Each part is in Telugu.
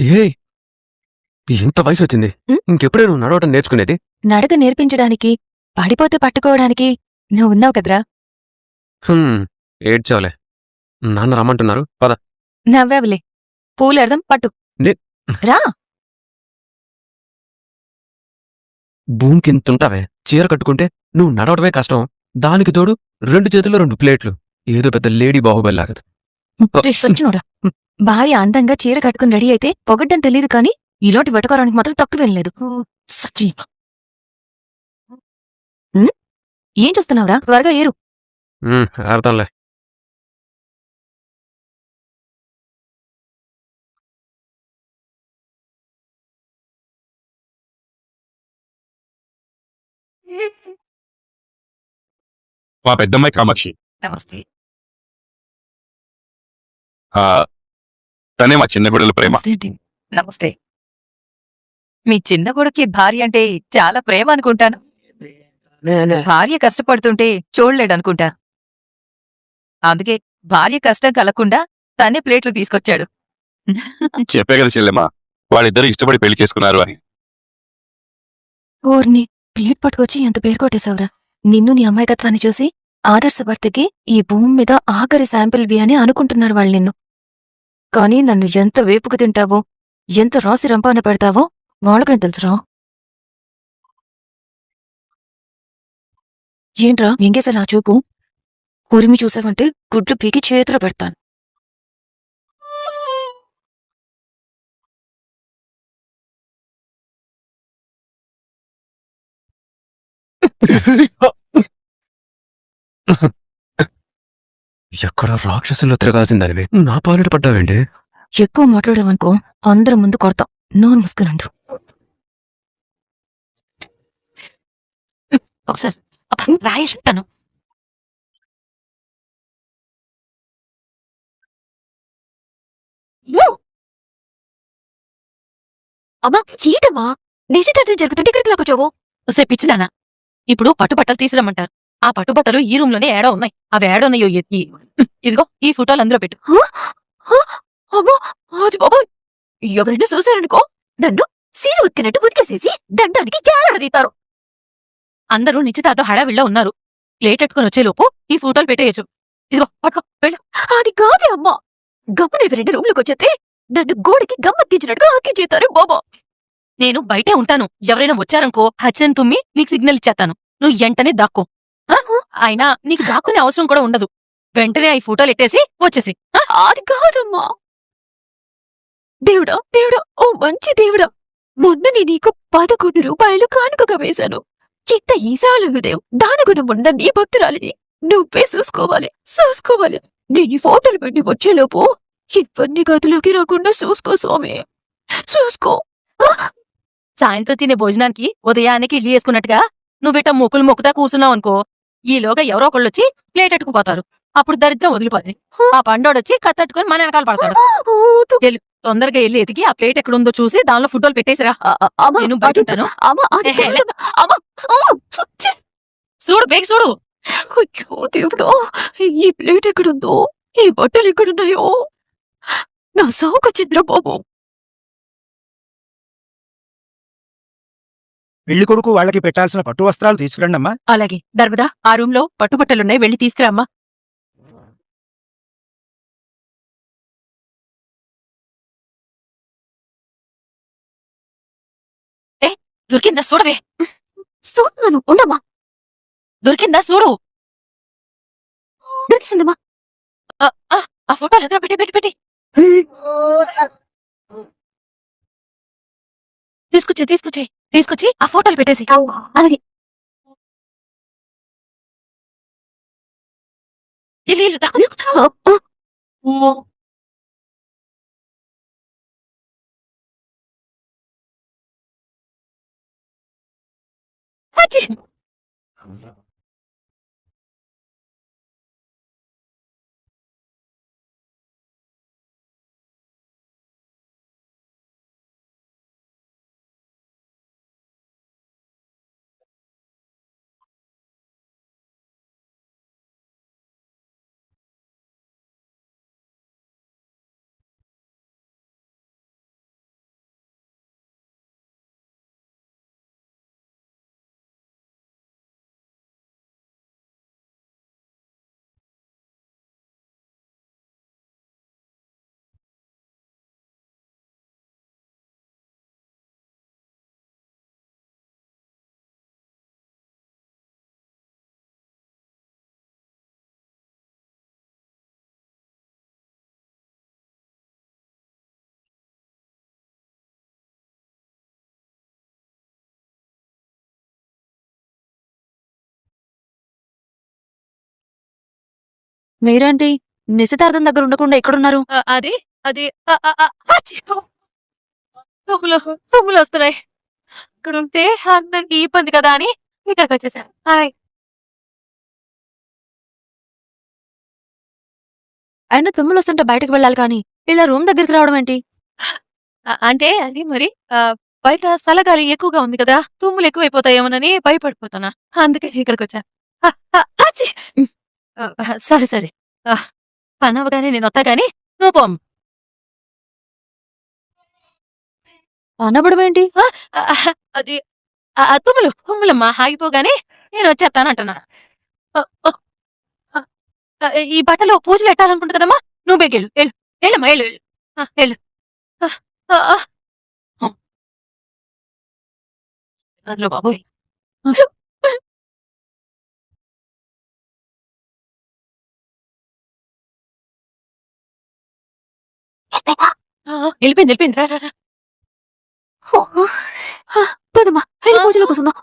ఏ ఇంత వయసు వచ్చింది ఉం? ఇంకెప్పుడే నువ్వు నడవటం నేర్చుకునేది? నడక నేర్పించడానికి పడిపోతే పట్టుకోవడానికి నువ్వు ఉన్నావు కదరా. హ్మ్, ఏడ్చావులే. నాన్న రమ్మంటున్నారు. పద. నవ్వావులే. పూలెడదాం పట్టు. నే- రా. భూమికింతుంటావే. చీర కట్టుకుంటే నువ్వు నడవడమే కష్టం. దానికి తోడు రెండు చేతుల్లో రెండు ప్లేట్లు. ఏదో పెద్ద లేడీ రే, సచ్చినోడా. భార్య అందంగా చీర కట్టుకుని రెడీ అయితే పొగడ్డం తెలియదు కానీ ఇలాంటి వెటకారానికి మాత్రం తక్కువ లేదు. సచ్చి. ఉం? ఏం చూస్తున్నావురా? త్వరగా ఏరు. అర్థంలే మా పెద్దమ్మాయి కామాక్షి. నమస్తే. ఆ, తనే మా చిన్న గుడల ప్రేమ. నమస్తే మీ చిన్న కొడుక్కి భార్య అంటే చాలా ప్రేమ అనుకుంటాను. భార్య కష్టపడుతుంటే చూడలేడనుకుంటా. అందుకే భార్య కష్టం కలగకుండా తనే ప్లేట్లు తీసుకొచ్చాడు. చెప్పే కదా చెల్లెమ్మ వాళ్ళిద్దరూ ఇష్టపడి పెళ్ళి చేసుకున్నారు అని. ఓర్ని ప్లేట్ పట్టుకొచ్చి ఎంత పేరు కొట్టేశావురా. నిన్ను నీ అమాయకత్వాన్ని చూసి ఆదర్శ భర్తకి ఈ భూమి మీద ఆఖరి శాంపిల్ వి అని అనుకుంటున్నారు వాళ్ళు నిన్ను. కానీ నన్ను ఎంత వేపుకు తింటావో ఎంత రాసి రంపాన పెడతావో వాళ్ళకేం తెలుసురా? ఏంట్రా ఎంగేసలా చూపు? ఉరిమి చూసావంటే గుడ్లు పీకి చేతిలో పెడతాను. ఎక్కడ రాక్షసుల్లో తిరగాల్సిందని నా పాలిట పడ్డావేంటి? ఎక్కువ మాట్లాడేవనుకో అందరం ముందు కొడతాం. నోరు ముసుకునండు ఒకసారి రాయిస్తాను అమ్మా ఏంటమ్మా? నిశ్చితార్థం జరుగుతుంటే ఇక్కడికి లాకొచ్చావు పిచ్చిదానా. ఇప్పుడు పట్టుబట్టలు తీసుకురమ్మంటారు ఆ పట్టుబట్టలు ఈ రూమ్లోనే ఏడో ఉన్నాయి? అవి ఏడున్నాయో ఎత్తి ఇదిగో ఈ ఫోటోలు అందులో పెట్టు. ఎవరైనా చూశారనుకో నన్ను సీర ఉతికినట్టు ఉతికేసేసి దండానికి జాలడదీతారు అందరూ నిశ్చితార్థం హడావిడిలో ఉన్నారు. ప్లేట్ ఎట్టుకుని వచ్చేలోపు ఈ ఫోటోలు పెట్టేయచ్చు. ఇదిగో పట్టుకో వెళ్ళు. అది కాదే అమ్మా! గమ్మన ఎవరైనా రూమ్లోకి వచ్చేస్తే నన్ను గోడికి గమ్మత్తించినట్టుగా ఆకించేతారు బాబా! నేను బయటే ఉంటాను. ఎవరైనా వచ్చారనుకో హచ్చని తుమ్మి నీకు సిగ్నల్ ఇచ్చేస్తాను. నువ్వు వెంటనే దాక్కో? అయినా నీకు దాక్కునే అవసరం కూడా ఉండదు. వెంటనే ఈ ఫోటోలు ఎట్టేసి వచ్చేసి అది కాదమ్మా. దేవుడా దేవుడా ఓ మంచి దేవుడా. మొన్నని నీకు పదకొండు రూపాయలు కానుకగా వేశాను. ఇంత ఈశాల హృదయం దానగుణం ఉన్న నీ భక్తురాలిని నువ్వే చూసుకోవాలి చూసుకోవాలి. నేను ఫోటోలు పెట్టి వచ్చేలోపు ఇవన్నీ గదిలోకి రాకుండా చూసుకో స్వామి. చూసుకో. సాయంత్రం తినే భోజనానికి ఉదయానికి ఇల్లు వేసుకున్నట్టుగా నువ్విట మొక్కులు మొక్కుతా కూర్చున్నావు అనుకో ఈలోగా ఎవరో ఒకళ్ళు వచ్చి ప్లేట్ ఎట్టుకుపోతారు. అప్పుడు దరిద్రం వదిలిపోతుంది ఆ పండోడొచ్చి కత్తట్టుకుని మన వెనకాల పడతాడు. తొందరగా వెళ్ళి ఎతికి ఆ ప్లేట్ ఎక్కడుందో చూసి దానిలో ఫోటోలు పెట్టేసిరా. నేను బయట ఉంటాను. చూడు బేగ్ చూడు. దేవుడా ఈ ప్లేట్ ఎక్కడుందో ఈ బట్టలు ఎక్కడున్నాయో. నా సావుకొచ్చింద్రా బాబు పెళ్ళి కొడుకు వాళ్ళకి పెట్టాల్సిన పట్టు వస్త్రాలు తీసుకురండి అమ్మా. అలాగే. ధర్మదా ఆ రూమ్లో పట్టుబట్టలున్నాయి వెళ్ళి తీసుకురామ్మా. ఏ దొరికిందా చూడవే చూస్తున్నాను ఉండమ్మా. దొరికిందా చూడు దొరికిసిందమ్మా. ఆ, ఆ, ఆ ఫోటోలు ఎక్కడ పెట్టి పెట్టి పెట్టి. తీసుకొచ్చి తీసుకొచ్చి తీసుకొచ్చి ఆ ఫోటోలు పెట్టేసి. అలాగే. ఇల్లు మీరేంటి? నిశ్చితార్థం దగ్గర ఉండకుండా ఎక్కడున్నారు? అది అది! తుమ్ములు తుమ్ములు వస్తున్నాయి. ఇక్కడ ఉంటే అందరికి ఇబ్బంది కదా అని ఇక్కడికి వచ్చేసాను హాయ్. అయినా తుమ్ములు వస్తుంటే బయటకు వెళ్ళాలి కానీ ఇలా రూమ్ దగ్గరికి రావడం ఏంటి? అంటే అది మరి బయట సలగాలి ఎక్కువగా ఉంది కదా తుమ్ములు ఎక్కువైపోతాయేమోనని భయపడిపోతానా అందుకే ఇక్కడికి వచ్చా. సరే సరే. పని అవగానే నేను వస్తా గానీ నువ్వు పోమ్ అనబడం ఏంటి? అది తుమ్ములు తుమ్ములమ్మా ఆగిపోగానే నేను వచ్చేస్తానంటున్నా ఈ బట్టలో పూజలు ఎట్టాలనుకుంటా కదమ్మా? నువ్వు బెగెళ్ళు వెళ్ళు. వెళ్ళమ్మా వెళ్ళు వెళ్ళు. వెళ్ళు. బాబోయ్. వెళ్ళిపోయింది వెళ్ళిపోయింది. రా. పదమ్మా వెళ్ళి పూజలో కూర్చుందాం?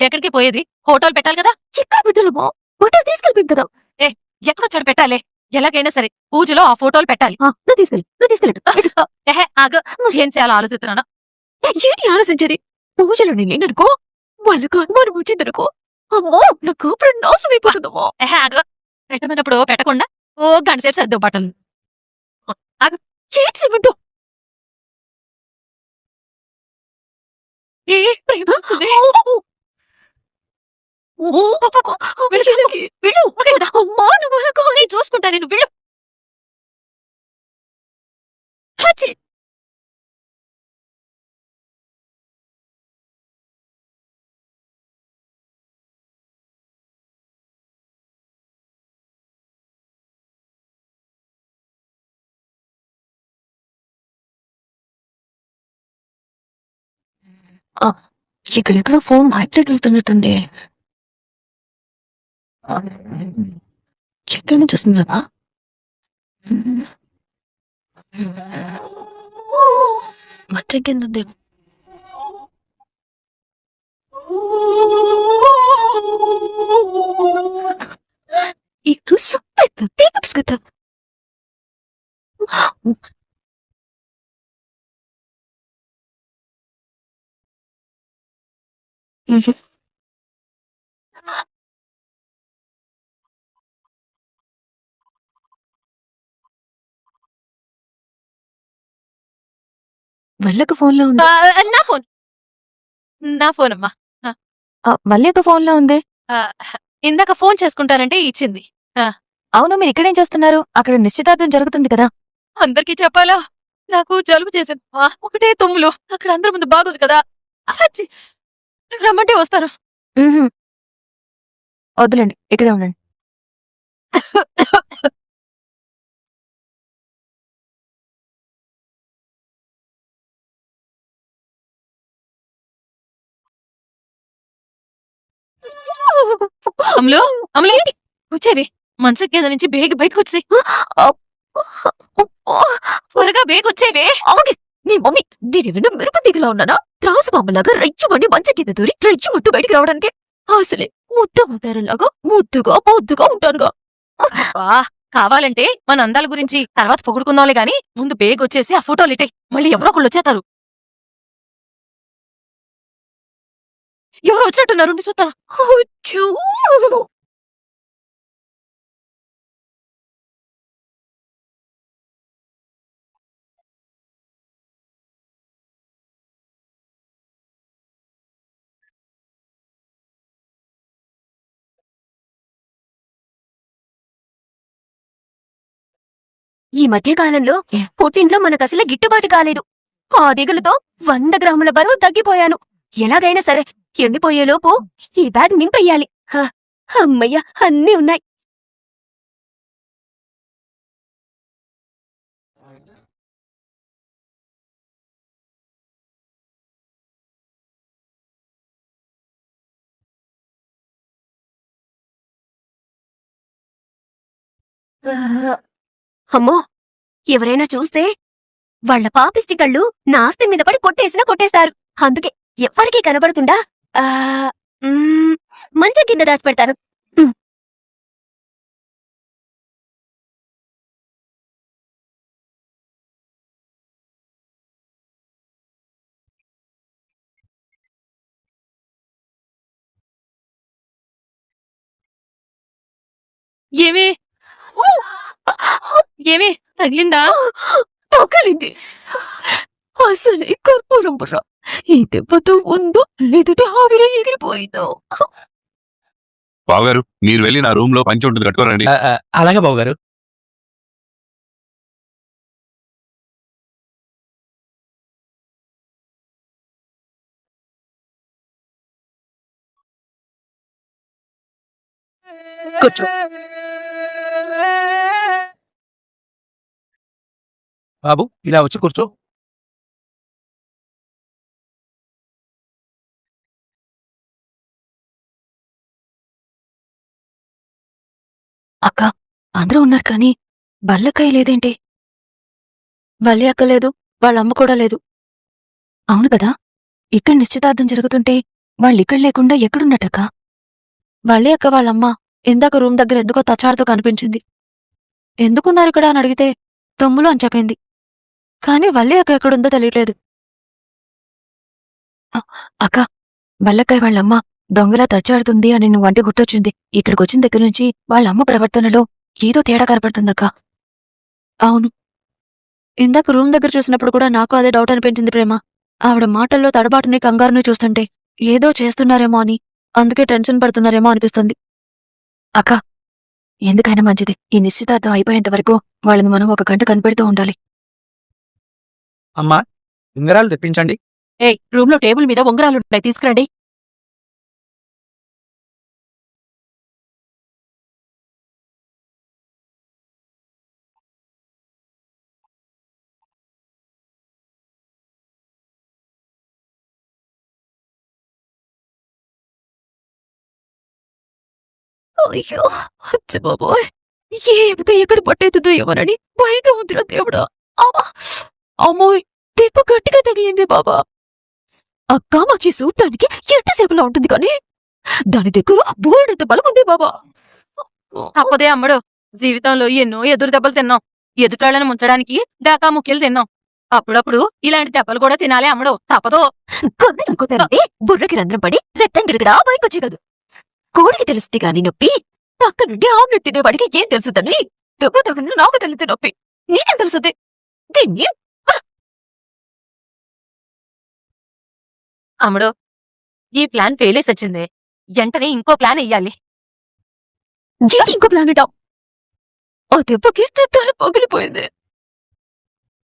ఎక్కడికి పోయేది? హోటల్ పెట్టాలి కదా? పెట్టాలమ్మా బట్టలు తీసుకెళ్ళిపోయింది కదా. ఎక్కడో చెడు పెట్టాలి? ఎలాగైనా సరే పూజలో ఆ ఫోటోలు పెట్టాలి. నువ్వు తీసుకెళ్ళి నువ్వు ఆగ. ఏం చేయాలో ఆలోచిస్తున్నాను. ఏంటి ఆలోచించేది? పూజలో నేనేననుకో వాళ్ళకు అనుమానం వచ్చిందనుకో? అమ్మో నా కాపురం నాశనం అయిపోతుందమ్మా. ఎహే ఆగ. పెట్టమన్నప్పుడు పెట్టకుండా ఓ గంట సేపు సర్దు బట్టలు ఏంటి సిమెంటు ఏ ప్రేమ? చూసుకుంటా నేను వెళ్ళు. ఇక్కడెక్కడ ఫోన్ వైబ్రేట్ అవుతున్నట్టుంది ఎక్కడి నుంచి వస్తుంది కదా కింద ఉంది. ఈ కదా వల్లక ఫోన్లో ఉంది. ఆ, నా ఫోన్. నా ఫోన్ అమ్మా. వల్లక ఫోన్లో ఉంది? ఆ, ఇందాక ఫోన్ చేసుకుంటానంటే ఇచ్చింది. అవును మీరు ఇక్కడేం చేస్తున్నారు? అక్కడ నిశ్చితార్థం జరుగుతుంది కదా. అందరికీ చెప్పాలా? నాకు జలుబు చేసింది. ఆ, ఒకటే తుమ్ములు. అక్కడ అందరి ముందు బాగోదు కదా. రమ్మంటే వస్తాను. వద్దులేండి ఇక్కడే ఉండండి. అమలు అమలు ఏంటి? వచ్చేవి మంచం కింద నుంచి బేగ బయటకు వచ్చి త్వరగా బేగ వచ్చేవే ఆగి. నీ మమ్మీ నేనేమైనా మిరప దిగలా ఉన్నానా? త్రాసు బొమ్మలాగా రెచ్చుమని మంచ కింద దూరి రెచ్చుమంటూ బయటికి రావడానికి. అసలే ముద్ద అవతారంలాగా ముద్దుగా ముద్దుగా ఉంటానుగా. అబ్బా, కావాలంటే మన అందాల గురించి తర్వాత పొగుడుకుందాంలే గాని ముందు బేగ్ వచ్చేసి ఆ ఫోటోలు ఇట్టాయి మళ్ళీ ఎవరో ఒకళ్ళు వచ్చేస్తారు. ఎవరు వచ్చినట్టున్నారు ఉండి అచ్చూ. ఈ మధ్య కాలంలో పుట్టింట్లో మనకు అసలు గిట్టుబాటు కాలేదు. ఆ దిగులుతో వంద గ్రాముల బరువు తగ్గిపోయాను. ఎలాగైనా సరే ఎండిపోయేలోపు ఈ బ్యాగ్ నింపెయ్యాలి హ, అమ్మయ్య అన్నీ ఉన్నాయి. ఆ, అమ్మో ఎవరైనా చూస్తే వాళ్ళ పాపిష్టి కళ్ళు నాస్తి మీద పడి కొట్టేసినా కొట్టేస్తారు. అందుకే ఎవ్వరికీ కనబడుతుండా ఆ కింద దాచిపెడతారు ఏమి? ఏమి? తగిలిందా? తొక్కలింది అసలే కర్పూరం బుర్ర. ఈ దెబ్బతో ఉందో లేదంటే ఆవిరి ఎగిరిపోయిందో. బావగారు మీరు వెళ్ళి నా రూమ్లో పంచి ఉంటుంది కట్టుకోరండి. అలాగే బాబు గారు కూర్చో. బాబు ఇలా వచ్చి కూర్చో. అక్క అందరూ ఉన్నారు కానీ బల్లకాయ లేదేంటి? వల్లి అక్క లేదు వాళ్ళమ్మ కూడా లేదు. అవును కదా ఇక్కడ నిశ్చితార్థం జరుగుతుంటే వాళ్ళిక్కడ లేకుండా ఎక్కడున్నట్టక్క? వల్లి అక్క వాళ్ళమ్మ ఇందాక రూమ్ దగ్గర ఎందుకో తచారుతో కనిపించింది. ఎందుకున్నారు ఇక్కడ అని అడిగితే తమ్ములు అని చెప్పింది. కానీ వల్లి అక్క ఎక్కడుందో తెలియట్లేదు. అక్క వల్లకాయ వాళ్ళమ్మ దొంగలా తచ్చాడుతుంది అని నువ్వు అంటే గుర్తొచ్చింది. ఇక్కడికి వచ్చిన దగ్గర నుంచి వాళ్ళ అమ్మ ప్రవర్తనలో ఏదో తేడా కనపడుతుందక్క. అవును. ఇందాక రూమ్ దగ్గర చూసినప్పుడు కూడా నాకు అదే డౌట్ అనిపించింది ప్రేమ. ఆవిడ మాటల్లో తడబాటుని కంగారుని చూస్తుంటే ఏదో చేస్తున్నారేమో అని అందుకే టెన్షన్ పడుతున్నారేమో అనిపిస్తుంది. అక్క ఎందుకైనా మంచిది. ఈ నిశ్చితార్థం అయిపోయేంత వరకు వాళ్ళని మనం ఒక గంట కనిపెడుతూ ఉండాలి. అమ్మా ఉంగరాలు తెప్పించండి. ఏ రూమ్లో టేబుల్ మీద ఉంగరాలు ఉంటాయి తీసుకురండి. అయ్యో అచ్చ బాబోయ్ ఏమిటో ఎక్కడ పట్టేతుందో ఎవరని భయంగా ఉందిరా దేవుడా. అమ్మా అమ్మోయ్ దెబ్బ గట్టిగా తగిలింది బాబా. ఆ కామాక్షి చూడటానికి ఎంతసేపులా ఉంటుంది కానీ దాని దగ్గర బోర్డంత బలం ఉంది బాబా. తప్పదే అమ్మడు. జీవితంలో ఎన్నో ఎదురు దెబ్బలు తిన్నాం. ఎదుటాళ్ళని ముంచడానికి దాకా ముఖ్యలు తిన్నాం. అప్పుడప్పుడు ఇలాంటి దెబ్బలు కూడా తినాలి అమ్మడు. తప్పదు. కొన్నానుకుంటానంటే బుర్రకి రంధ్రం పడి రక్తం గిరగడా బయకొచ్చేయగదు కోడికి తెలుస్తుంది గాని నొప్పి పక్క నుండి ఆమ్లెట్ తినేవాడికి ఏం తెలుసుదని దెబ్బ తగిలిన నాకు తెలియదు నొప్పి. నీకేం తెలుసుది? దీన్ని అమ్మడు ఈ ప్లాన్ ఫెయిల్ వచ్చింది. వెంటనే ఇంకో ప్లాన్ వెయ్యాలి ఏంటి ఇంకో ప్లానెట్ ఆ దెబ్బకి నా తల పగిలిపోయింది.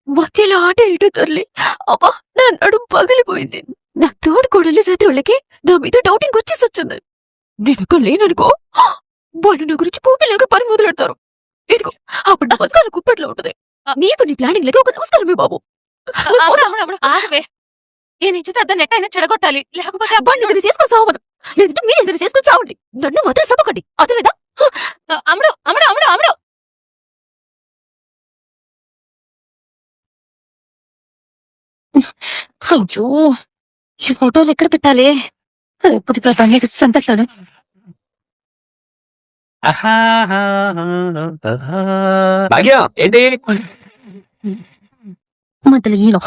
మధ్యలో ఆట ఇటు తరలి అబ్బా నా నడుం పగిలిపోయింది. నా తోడు కోడలి శత్రువులకి నా మీద డౌటింగ్ వచ్చేసి వచ్చింది. నేను ఇక్కడ లేననుకో వాళ్ళు నా గురించి పూపిలాగా పని మొదలెడతారు ఇదిగో అప్పుడు నా బతకాల కుప్పట్లో ఉంటది. నీకు నీ ప్లానింగ్ లేక ఒక నమస్కారమే బాబు అమ్మడు అమ్మడు అమ్మడు ఆగవే ఈ నెట్ అయినా చెడగొట్టాలి. లేకపోతే చేసుకొని సావను లేదంటే మీరు ఇద్దరు చేసుకొని సావండి. నన్ను మాత్రం సపకండి. అదేవిధా అమ్మడు అమ్మడు అమ్మడు అమ్మడు అయ్యో ఈ ఫోటోలు ఎక్కడ పెట్టాలి? రేపటి ప్రపంచ సంతకాలు భాగ్య ఏంటి? ఈలో